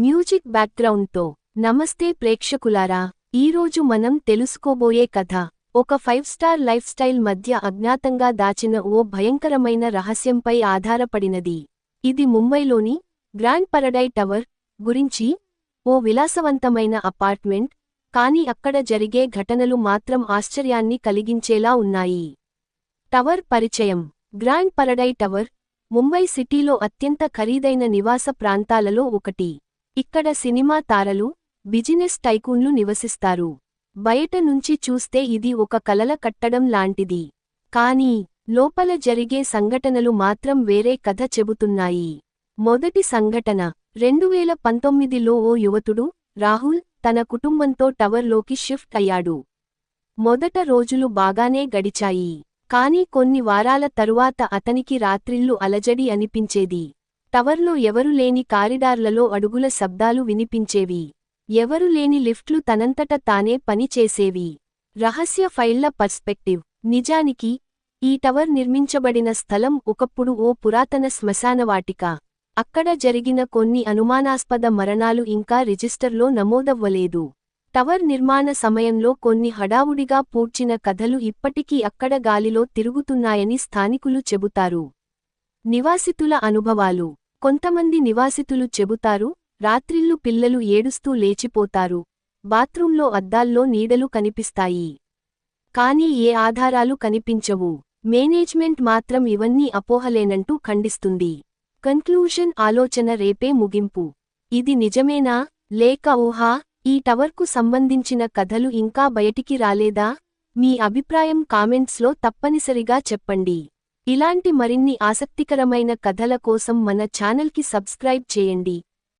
Music బ్యాక్గ్రౌండ్తో. నమస్తే ప్రేక్షకులారా ఈరోజు మనం తెలుసుకోబోయే కథ ఒక ఫైవ్ స్టార్ లైఫ్ స్టైల్ మధ్య అజ్ఞాతంగా దాచిన ఓ భయంకరమైన రహస్యంపై ఆధారపడినది. ఇది ముంబైలోని గ్రాండ్ పరడై టవర్ గురించి ఓ విలాసవంతమైన అపార్ట్మెంట్ కాని అక్కడ జరిగే ఘటనలు మాత్రం ఆశ్చర్యాన్ని కలిగించేలా ఉన్నాయి. టవర్ పరిచయం గ్రాండ్ పరడై టవర్ ముంబై సిటీలో అత్యంత ఖరీదైన నివాస ప్రాంతాలలో ఒకటి. ఇక్కడ సినిమా తారలు బిజినెస్ టైకూన్లు నివసిస్తారు. బయట నుంచి చూస్తే ఇది ఒక కలల కట్టడం లాంటిది. కానీ లోపల జరిగే సంఘటనలు మాత్రం వేరే కథ చెబుతున్నాయి. మొదటి సంఘటన రెండువేల పంతొమ్మిదిలో ఓ యువతుడు రాహుల్ తన కుటుంబంతో టవర్లోకి షిఫ్ట్ అయ్యాడు. మొదట రోజులు బాగానే గడిచాయి. కాని కొన్ని వారాల తరువాత అతనికి రాత్రిళ్ళు అలజడి అనిపించేది. టవర్లో ఎవరు లేని కారిడార్లలో అడుగుల శబ్దాలు వినిపించేవి. ఎవరు లేని లిఫ్ట్లు తనంతట తానే పని చేసేవి. రహస్య ఫైళ్ళ పర్స్పెక్టివ్. నిజానికి ఈ టవర్ నిర్మించబడిన స్థలం ఒకప్పుడు ఓ పురాతన శ్మశానవాటిక అక్కడ జరిగిన కొన్ని అనుమానాస్పద మరణాలు ఇంకా రిజిస్టర్లో నమోదవ్వలేదు. టవర్ నిర్మాణ సమయంలో కొన్ని హడావుడిగా పూడ్చిన కథలు ఇప్పటికీ అక్కడ గాలిలో తిరుగుతున్నాయని స్థానికులు చెబుతారు. నివాసితుల అనుభవాలు. కొంతమంది నివాసితులు చెబుతారు రాత్రిళ్ళు పిల్లలు ఏడుస్తూ లేచిపోతారు. బాత్రూంలో అద్దాల్లో నీడలు కనిపిస్తాయి. కానీ ఏ ఆధారాలు కనిపించవు. మేనేజ్మెంట్ మాత్రం ఇవన్నీ అపోహలేనంటూ ఖండిస్తుంది. కన్క్లూషన్ ఆలోచన రేపే ముగింపు. ఇది నిజమేనా? లేక ఊహా? ఈ టవర్కు సంబంధించిన కథలు ఇంకా బయటికి రాలేదా? మీ అభిప్రాయం కామెంట్స్లో తప్పనిసరిగా చెప్పండి. ఇలాంటి మరిన్ని ఆసక్తికరమైన కథల కోసం మన ఛానల్కి సబ్స్క్రైబ్ చేయండి.